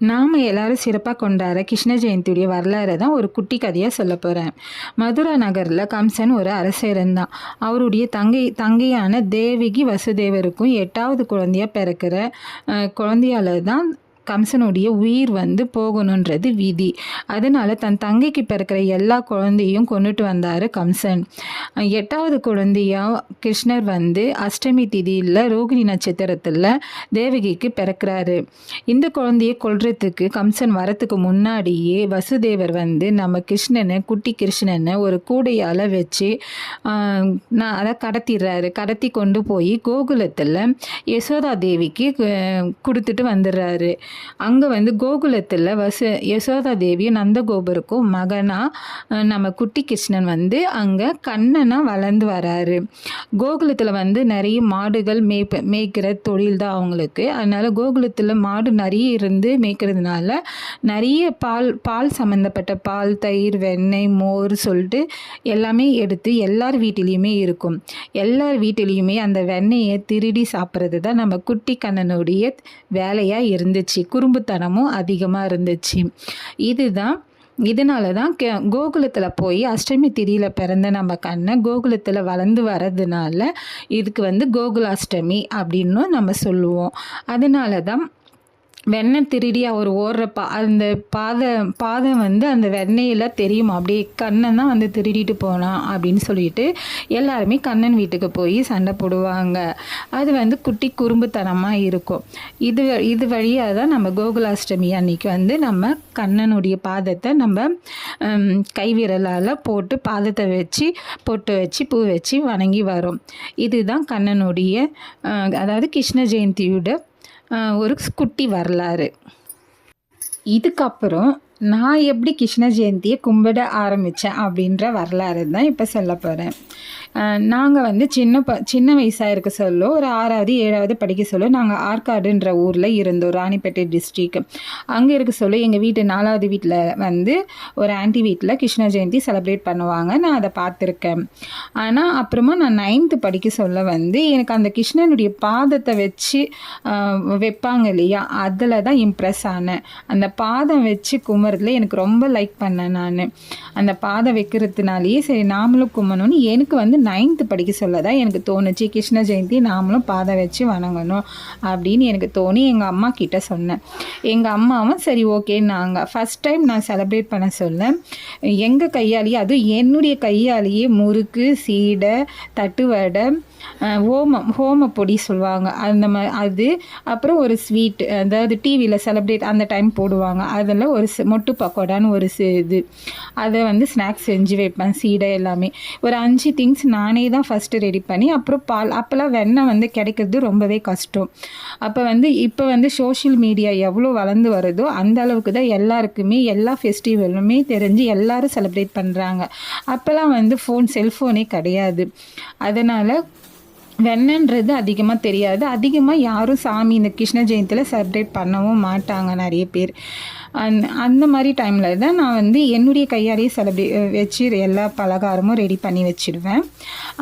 நாம் எல்லாரும் சிறப்பாக கொண்டாட கிருஷ்ண ஜெயந்தியுடைய வரலாறை தான் ஒரு குட்டி கதையாக சொல்ல போகிறேன் மதுரா நகரில் கம்சன் ஒரு அரசர் இருந்தான் அவருடைய தங்கை தங்கையான தேவகி வசுதேவருக்கும் எட்டாவது குழந்தையாக பிறக்கிற குழந்தையால தான் கம்சனுடைய உயிர் வந்து போகணுன்றது விதி. அதனால தன் தங்கைக்கு பிறக்கிற எல்லா குழந்தையும் கொண்டுட்டு வந்தார் கம்சன். எட்டாவது குழந்தையாக கிருஷ்ணர் வந்து அஷ்டமி திதியில் ரோகிணி நட்சத்திரத்தில் தேவகிக்கு பிறக்கிறாரு. இந்த குழந்தையை கொள்றதுக்கு கம்சன் வரத்துக்கு முன்னாடியே வசுதேவர் வந்து நம்ம கிருஷ்ணனை குட்டி கிருஷ்ணனை ஒரு கூடையால் வச்சு நான் அதை கடத்திடுறாரு. கடத்தி கொண்டு போய் கோகுலத்தில் யசோதா தேவிக்கு கொடுத்துட்டு வந்துடுறாரு. அங்கே வந்து கோகுலத்தில் வசு யசோதா தேவியும் நந்தகோபருக்கும் மகனாக நம்ம குட்டி கிருஷ்ணன் வந்து அங்கே கண்ணனாக வளர்ந்து வராரு. கோகுலத்தில் வந்து நிறைய மாடுகள் மேய்ப்ப மேய்க்கிற தொழில் தான் அவங்களுக்கு. அதனால் கோகுலத்தில் மாடு நிறைய இருந்து மேய்க்கிறதுனால நிறைய பால் பால் சம்மந்தப்பட்ட பால் தயிர் வெண்ணெய் மோர் சொல்லிட்டு எல்லாமே எடுத்து எல்லார் வீட்டிலையுமே இருக்கும். எல்லார் வீட்டிலையுமே அந்த வெண்ணெயை திருடி சாப்பிட்றது தான் நம்ம குட்டி கண்ணனுடைய வேலையாக இருந்துச்சு. குறும்புத்தனமும் அதிகமாக இருந்துச்சு. இதுதான் இதனால தான் கே கோகுலத்தில் போய் அஷ்டமி திரியில் பிறந்த நம்ம கண்ணை கோகுலத்தில் வளர்ந்து வர்றதுனால இதுக்கு வந்து கோகுலாஷ்டமி அப்படின்னும் நம்ம சொல்லுவோம். அதனால தான் வெண்ணெய் திருடி அவர் ஓடுற பா அந்த பாதை பாதை வந்து அந்த வெண்ணெயில் தெரியுமா? அப்படியே கண்ணன் தான் வந்து திருடிட்டு போனான் அப்படின்னு சொல்லிட்டு எல்லாருமே கண்ணன் வீட்டுக்கு போய் சண்டை போடுவாங்க. அது வந்து குட்டி குறும்புத்தனமாக இருக்கும். இது இது வழியாக தான் நம்ம கோகுலாஷ்டமி அன்னைக்கு வந்து நம்ம கண்ணனுடைய பாதத்தை நம்ம கைவிரலால் போட்டு பாதத்தை வச்சு பொட்டு வச்சு பூ வச்சு வணங்கி வரும். இதுதான் கண்ணனுடைய அதாவது கிருஷ்ண ஜெயந்தியோட ஒரு குட்டி வரலாறு. இதுக்கப்புறம் நான் எப்படி கிருஷ்ண ஜெயந்தியை கும்பிட ஆரம்பித்தேன் அப்படின்ற வரலாறு தான் இப்போ சொல்ல போகிறேன் நாங்கள் வந்து சின்ன ப சின்ன வயசாக இருக்க சொல்ல ஒரு ஆறாவது ஏழாவது படிக்க சொல்ல நாங்கள் ஆற்காடுன்ற ஊரில் இருந்தோம் ராணிப்பேட்டை டிஸ்ட்ரிக் அங்கே இருக்க சொல்ல எங்கள் வீட்டு நாலாவது வீட்டில் வந்து ஒரு ஆன்ட்டி வீட்டில் கிருஷ்ண ஜெயந்தி செலிப்ரேட் பண்ணுவாங்க நான் அதை பார்த்துருக்கேன். ஆனால் அப்புறமா நான் நைன்த்து படிக்க சொல்ல வந்து எனக்கு அந்த கிருஷ்ணனுடைய பாதத்தை வச்சு வைப்பாங்க இல்லையா அதில் தான் இம்ப்ரெஸ் ஆனேன். அந்த பாதம் வச்சு கும்புறதுல எனக்கு ரொம்ப லைக் பண்ணேன் நான். அந்த பாதை வைக்கிறதுனாலேயே சரி நாமளும் கும்பணும்னு எனக்கு வந்து நைன்த்து படிக்க சொல்ல தான் எனக்கு தோணுச்சு. கிருஷ்ண ஜெயந்தி நாமளும் பாதை வச்சு வணங்கணும் அப்படின்னு எனக்கு தோணி எங்கள் அம்மா கிட்ட சொன்னேன். எங்கள் அம்மாவும் சரி ஓகேன்னாங்க ஃபஸ்ட் டைம் நான் செலிப்ரேட் பண்ண சொல்ல எங்கள் கையாலேயே அதுவும் என்னுடைய கையாலேயே முறுக்கு சீடை தட்டுவடை ஓமம் ஹோம பொடி சொல்லுவாங்க. அந்த மா அது அப்புறம் ஒரு ஸ்வீட் அதாவது டிவியில் செலிப்ரேட் அந்த டைம் போடுவாங்க. அதில் ஒரு மொட்டு பக்கோடான்னு ஒரு இது. அதை வந்து ஸ்நாக்ஸ் செஞ்சு வைப்பேன் சீடை எல்லாமே. ஒரு அஞ்சு திங்ஸ் நானே தான் ஃபஸ்ட்டு ரெடி பண்ணி அப்புறம் பால் அப்போல்லாம் வெண்ணெய் வந்து கிடைக்கிறது ரொம்பவே கஷ்டம். அப்போ வந்து இப்போ வந்து சோஷியல் மீடியா எவ்வளோ வளர்ந்து வருதோ அந்த அளவுக்கு தான் எல்லாருக்குமே எல்லா ஃபெஸ்டிவலுமே தெரிஞ்சு எல்லாரும் செலிப்ரேட் பண்ணுறாங்க அப்போல்லாம் வந்து ஃபோன் செல்ஃபோனே கிடையாது. அதனால் வெண்ணன்றது அதிகமாக தெரியாது. அதிகமாக யாரும் சாமி இந்த கிருஷ்ண ஜெயந்தியில் செலிப்ரேட் பண்ணவும் மாட்டாங்க நிறைய பேர். அந் அந்த மாதிரி டைமில் தான் நான் வந்து என்னுடைய கையாலேயே செலிப்ரே வச்சு எல்லா பலகாரமும் ரெடி பண்ணி வச்சிடுவேன்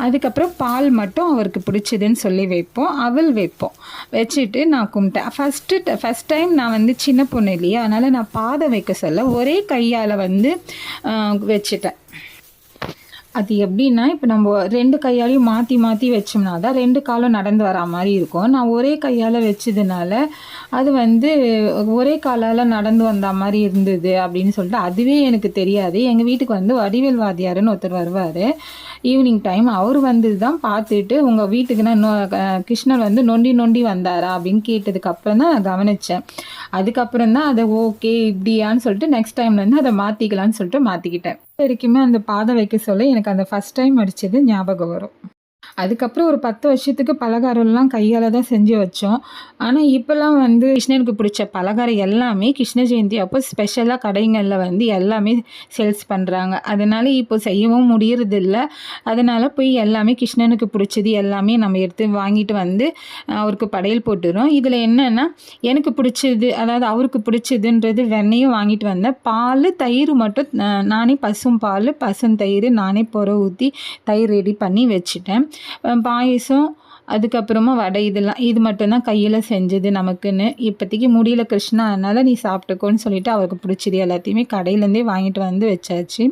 அதுக்கப்புறம் பால் மட்டும் அவருக்கு பிடிச்சதுன்னு சொல்லி வைப்போம். அவள் வைப்போம். வச்சுட்டு நான் கும்பிட்டேன். ஃபஸ்ட்டு ஃபஸ்ட் டைம் நான் வந்து சின்ன பொண்ணு இல்லையா? அதனால் நான் பாதை வைக்க சொல்ல ஒரே கையால் வந்து வச்சுட்டேன். அது எப்படின்னா இப்போ நம்ம ரெண்டு கையாலையும் மாற்றி மாற்றி வச்சோம்னா தான் ரெண்டு காலும் நடந்து வரா மாதிரி இருக்கும். நான் ஒரே கையால் வச்சதுனால அது வந்து ஒரே காலால் நடந்து வந்த மாதிரி இருந்தது அப்படின்னு சொல்லிட்டு அதுவே எனக்கு தெரியாது. எங்கள் வீட்டுக்கு வந்து வடிவேல் வாத்தியாருன்னு ஒருத்தர் வருவார். ஈவினிங் டைம் அவர் வந்து தான் பார்த்துட்டு உங்கள் வீட்டுக்கு இன்னும் அஹ், கிருஷ்ணர் வந்து நொண்டி நொண்டி வந்தாரா அப்படின்னு கேட்டதுக்கு அப்புறம் தான் நான் கவனித்தேன் அதுக்கப்புறம் தான் அதை ஓகே இப்படியான்னு சொல்லிட்டு நெக்ஸ்ட் டைம்லேருந்து அதை மாற்றிக்கலான்னு சொல்லிட்டு மாற்றிக்கிட்டேன் வரைக்குமே அந்த பாதை வைக்க சொல்ல எனக்கு அந்த ஃபஸ்ட் டைம் அடித்தது ஞாபகம் வரும். அதுக்கப்புறம் ஒரு பத்து வருஷத்துக்கு பலகாரம்லாம் கையால் தான் செஞ்சு வச்சோம். ஆனால் இப்போல்லாம் வந்து கிருஷ்ணனுக்கு பிடிச்ச பலகாரம் எல்லாமே கிருஷ்ண ஜெயந்தி. அப்போ ஸ்பெஷலாக கடைங்களில் வந்து எல்லாமே சேல்ஸ் பண்ணுறாங்க அதனால் இப்போ செய்யவும் முடியறதில்ல. அதனால் போய் எல்லாமே கிருஷ்ணனுக்கு பிடிச்சது எல்லாமே நம்ம எடுத்து வாங்கிட்டு வந்து அவருக்கு படையல் போட்டுறோம். இதில் என்னென்னா எனக்கு பிடிச்சது அதாவது அவருக்கு பிடிச்சதுன்றது வெண்ணையும் வாங்கிட்டு வந்தேன். பால் தயிர் மட்டும் நானே பசும் பால் பசும் தயிர் நானே புற ஊற்றி தயிர் ரெடி பண்ணி வச்சுட்டேன். பாயசம் அதுக்கப்புறமா வடை இதெல்லாம். இது மட்டும்தான் கையில் செஞ்சது நமக்குன்னு. இப்போதைக்கு முடியல கிருஷ்ணா அதனால் நீ சாப்பிட்டுக்கோன்னு சொல்லிட்டு அவருக்கு பிடிச்சது எல்லாத்தையுமே கடையிலேருந்தே வாங்கிட்டு வந்து வச்சாச்சு.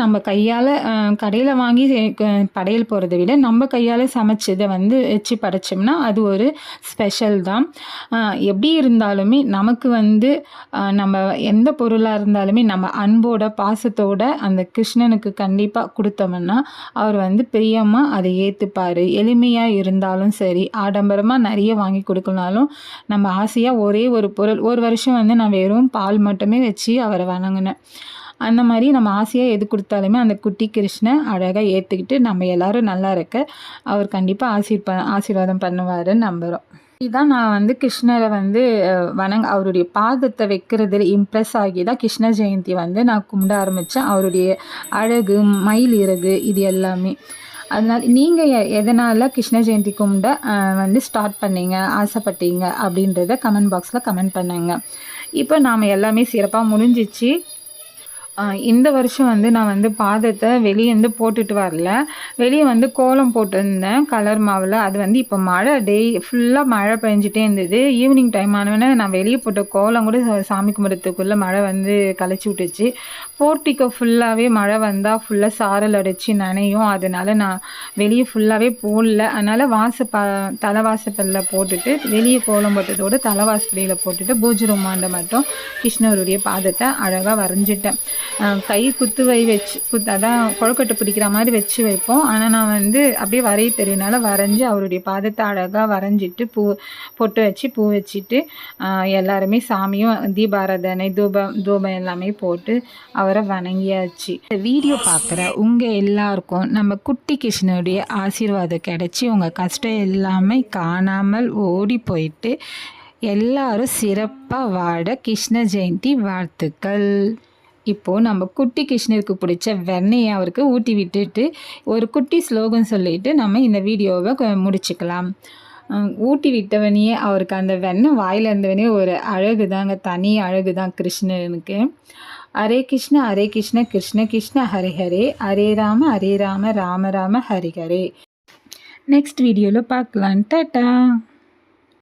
நம்ம கையால் கடையில் வாங்கி படையல் போகிறத விட நம்ம கையால் சமைச்சதை வந்து வச்சு படைச்சோம்னா அது ஒரு ஸ்பெஷல் தான். எப்படி இருந்தாலுமே நமக்கு வந்து நம்ம எந்த பொருளாக இருந்தாலுமே நம்ம அன்போட பாசத்தோட அந்த கிருஷ்ணனுக்கு கண்டிப்பாக கொடுத்தோம்னா அவர் வந்து பிரியமாக அதை ஏற்றுப்பார் எளிமையாக இருந்தாலும் சரி ஆடம்பரமாக நிறைய வாங்கி கொடுக்கணாலும் நம்ம ஆசையாக ஒரே ஒரு பொருள். ஒரு வருஷம் வந்து நான் வெறும் பால் மட்டுமே வச்சு அவரை வணங்கினேன். அந்த மாதிரி நம்ம ஆசையாக எது கொடுத்தாலுமே அந்த குட்டி கிருஷ்ணன் அழகாக ஏற்றுக்கிட்டு நம்ம எல்லோரும் நல்லா இருக்க அவர் கண்டிப்பாக ஆசீர்ப ஆசீர்வாதம் பண்ணுவாருன்னு நம்புகிறோம் இதுதான் நான் வந்து கிருஷ்ணரை வந்து வணங்க அவருடைய பாதத்தை வைக்கிறதுல இம்ப்ரெஸ் ஆகி தான் கிருஷ்ண ஜெயந்தி வந்து நான் கும்பிட ஆரம்பித்தேன் அவருடைய அழகு மயில் இறகு இது எல்லாமே. அதனால் நீங்கள் எதனால் கிருஷ்ண ஜெயந்தி கும்பிட வந்து ஸ்டார்ட் பண்ணீங்க ஆசைப்பட்டீங்க அப்படின்றத கமெண்ட் பாக்ஸில் கமெண்ட் பண்ணுங்க. இப்போ நாம் எல்லாமே சிறப்பாக முடிஞ்சிச்சு. இந்த வருஷம் வந்து நான் வந்து பாதத்தை வெளியே வந்து போட்டுட்டு வரல. வெளியே வந்து கோலம் போட்டிருந்தேன் கலர் மாவில். அது வந்து இப்போ மழை டெய் ஃபுல்லாக மழை பெஞ்சிட்டே இருந்தது. ஈவினிங் டைம் ஆனவொடனே நான் வெளியே போட்ட கோலம் கூட சாமி கும்பிட்றதுக்குள்ளே மழை வந்து கலைச்சி விட்டுச்சு. போர்ட்டிக்கோ ஃபுல்லாகவே மழை வந்தால் ஃபுல்லாக சாரல் அடித்து நனையும். அதனால நான் வெளியே ஃபுல்லாகவே போடல. அதனால் வாச ப தலைவாசப்பல்ல போட்டுட்டு வெளியே கோலம் போட்டதோடு தலைவாசப்படியில் போட்டுட்டு பூஜை ரூமாண்ட மட்டும் கிருஷ்ணருடைய பாதத்தை அழகாக வரைஞ்சிட்டேன். கை குத்து வை வச்சு குத்து அதான் கொழுக்கட்டை பிடிக்கிற மாதிரி வச்சு வைப்போம். ஆனால் நான் வந்து அப்படியே வரைய தெரியனால வரைஞ்சி அவருடைய பாதத்தை அழகாக வரைஞ்சிட்டு பூ பொட்டு வச்சு பூ வச்சுட்டு எல்லாருமே சாமியும் தீபாராதனை தூபம் தூபம் எல்லாமே போட்டு அவரை வணங்கியாச்சு. வீடியோ பார்க்குற உங்கள் எல்லாருக்கும் நம்ம குட்டி கிருஷ்ணனுடைய ஆசீர்வாதம் கிடச்சி உங்கள் கஷ்டம் எல்லாமே காணாமல் ஓடி போயிட்டு எல்லாரும் சிறப்பாக வாட கிருஷ்ண ஜெயந்தி வாழ்த்துக்கள். இப்போது நம்ம குட்டி கிருஷ்ணருக்கு பிடிச்ச வெண்ணையை அவருக்கு ஊட்டி விட்டுட்டு ஒரு குட்டி ஸ்லோகம் சொல்லிட்டு நம்ம இந்த வீடியோவை முடிச்சுக்கலாம். ஊட்டி விட்டவனையே அவருக்கு அந்த வெண்ணை வாயில் இருந்தவனே ஒரு அழகு தாங்க தனி அழகு தான் கிருஷ்ணனுக்கு. ஹரே கிருஷ்ண ஹரே கிருஷ்ண கிருஷ்ண கிருஷ்ண ஹரே ஹரே ஹரே ராம ஹரே ராம ராம ராம ஹரி ஹரே. நெக்ஸ்ட் வீடியோவில் பார்க்கலாம். டாட்டா!